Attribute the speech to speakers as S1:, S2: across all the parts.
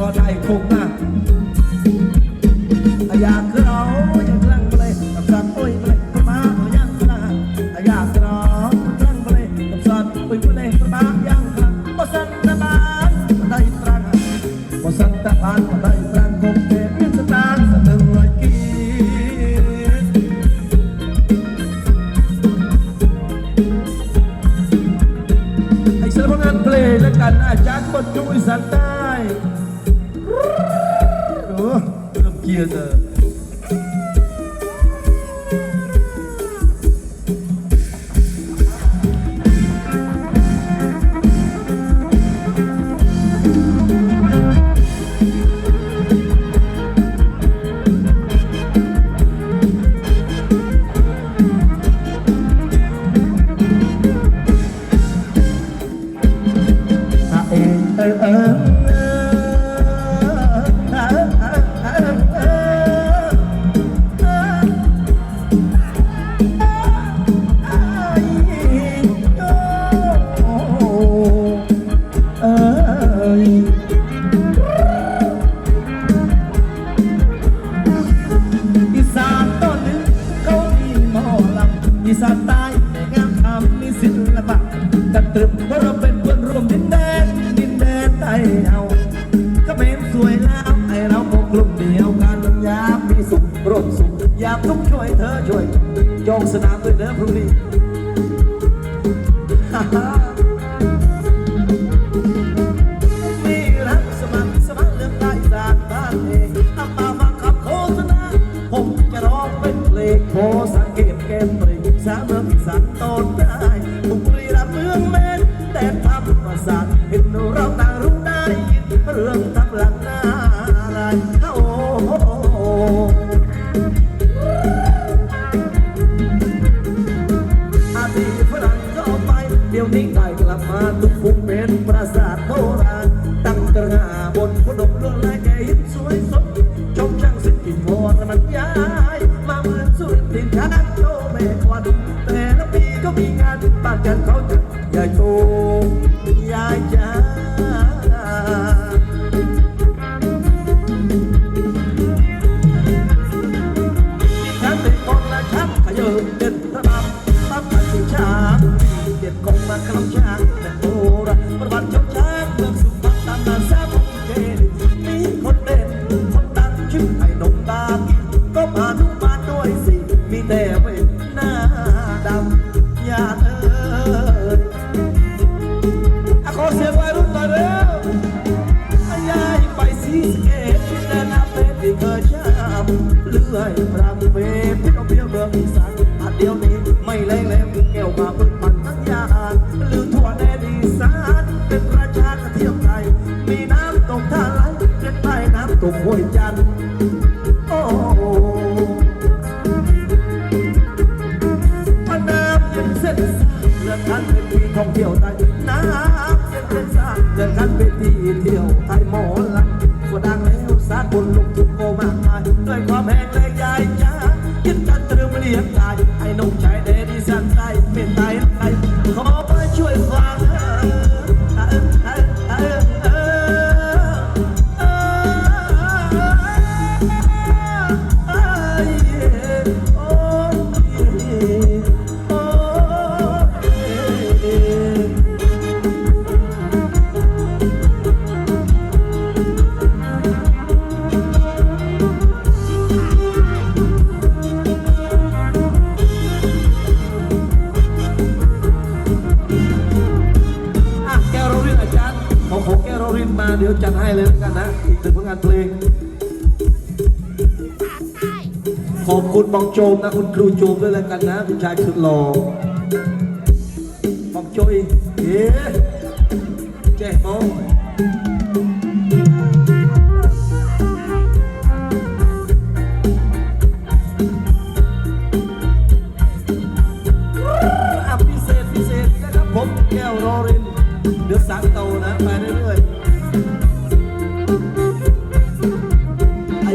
S1: ก็ได้คงมาก อีสานใต้งามทำมีศิลปะจัดตรึมบรม เธอช่วยจองสนามด้วยเนอะพรุ่งนี้นี่รักสมัครสมัครเลือกได้จากบานเองทำมาฟังคำโฆษณาผมจะร้องเป็นเพลงโพสเกตแกมปริสามเมืองสันตอนได้บุรีรัมเมืองเม่นแต่ทำประสาทเห็นเราต่าง ตุ้มหัวจัน มาเดี๋ยวจัดให้เลยแล้วกันนะอีกหนึ่งผลงานเพลง ขอบคุณบองโจมนะคุณครูโจมด้วยแล้วกันนะผู้ชายสุดหล่อบองโจยเอ๊เจ๊บอง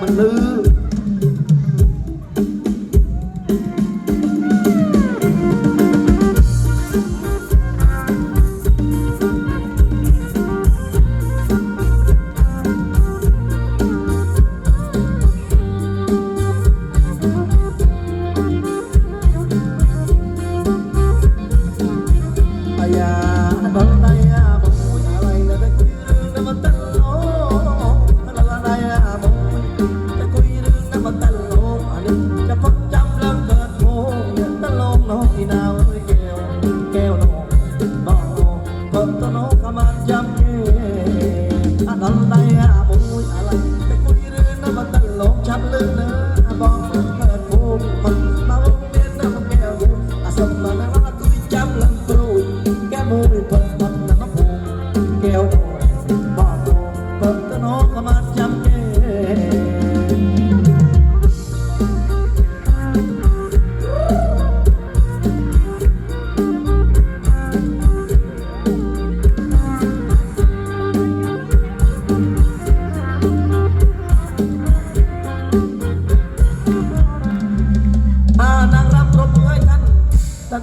S1: มันลือ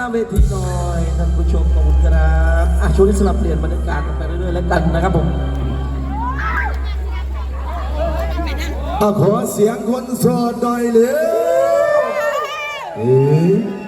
S1: น้าเวทีหน่อยท่านผู้ชมขอบคุณครับอะช่วงนี้สลับเปลี่ยนบรรยากาศกันไปเรื่อยๆแล้วกันนะครับผม
S2: ขอเสียงคนโสดหน่อยเลย